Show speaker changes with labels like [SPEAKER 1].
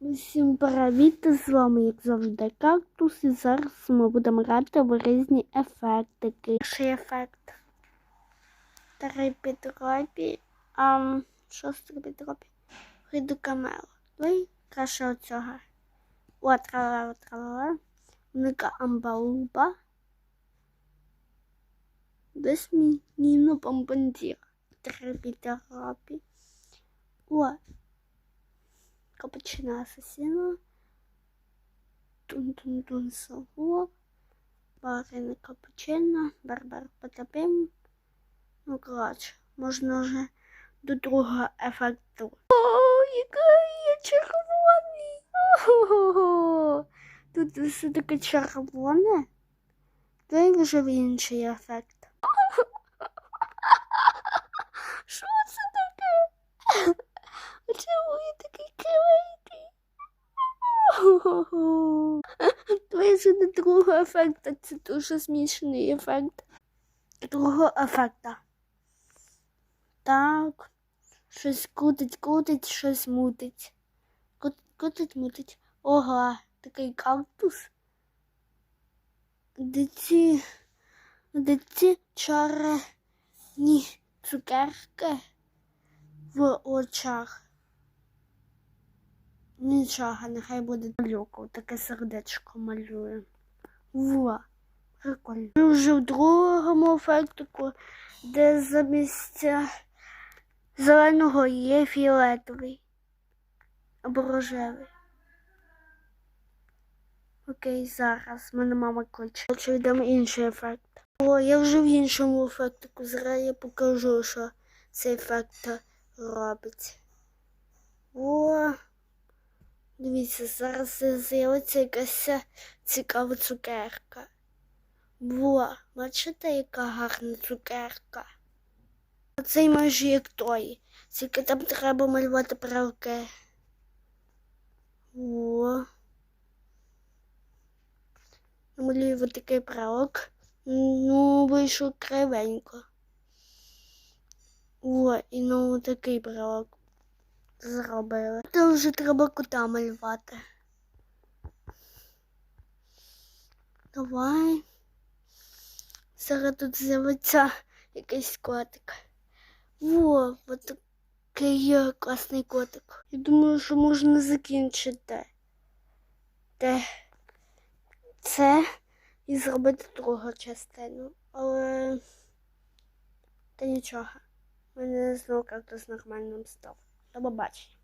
[SPEAKER 1] Усім привіт, з вами, як завжди, кактус, і зараз ми будемо грати в різні ефектики. Перший ефект. Три підробі, а шостий підробі. Прийду камело. Ви краще оцього. О, трала, трала. Ника амбауба. Десь мініно бомбандіра. Три підробі. О, капучино асасіно, тун-тун-тун сало, барини капучино, барбар потопим. Ну, коротше, можна вже до другого ефекту. О, який я червоний! Ого! Тут все таке червоне. Дай вже інший ефект. Що це таке? Чому я такий кривенький? Твоє до другого ефекту. Це дуже смішний ефект. Другого ефекта. Так. Щось крутить, крутить, щось мутить. Крутить, крутить, мутить. Ого, такий кактус. Де ці, де ці чарні цукерки в очах. Нічого, нехай буде малюку, таке сердечко малює. Во, прикольно. Ми вже в другому ефектику, де замість зеленого є фіолетовий або рожевий. Окей, зараз мене мама кличе. Хочу йдемо інший ефект. О, я вже в іншому ефектику. Зараз я покажу, що цей ефект робить. О, дивіться, зараз з'явиться якась цікава цукерка. Во, бачите, яка гарна цукерка. Оцей майже як той. Тільки там треба малювати правки. О. Намалюю ось такий правок. Ну, вийшло кривенько. О, і ну такий брелок зробили. Там вже треба кота малювати. Давай. Зараз тут з'явиться якийсь котик. Во, от такий класний котик. Я думаю, що можна закінчити. Те. Це і зробити другу частину. Але та нічого. У мене знову кактус нормальним став. До побачення.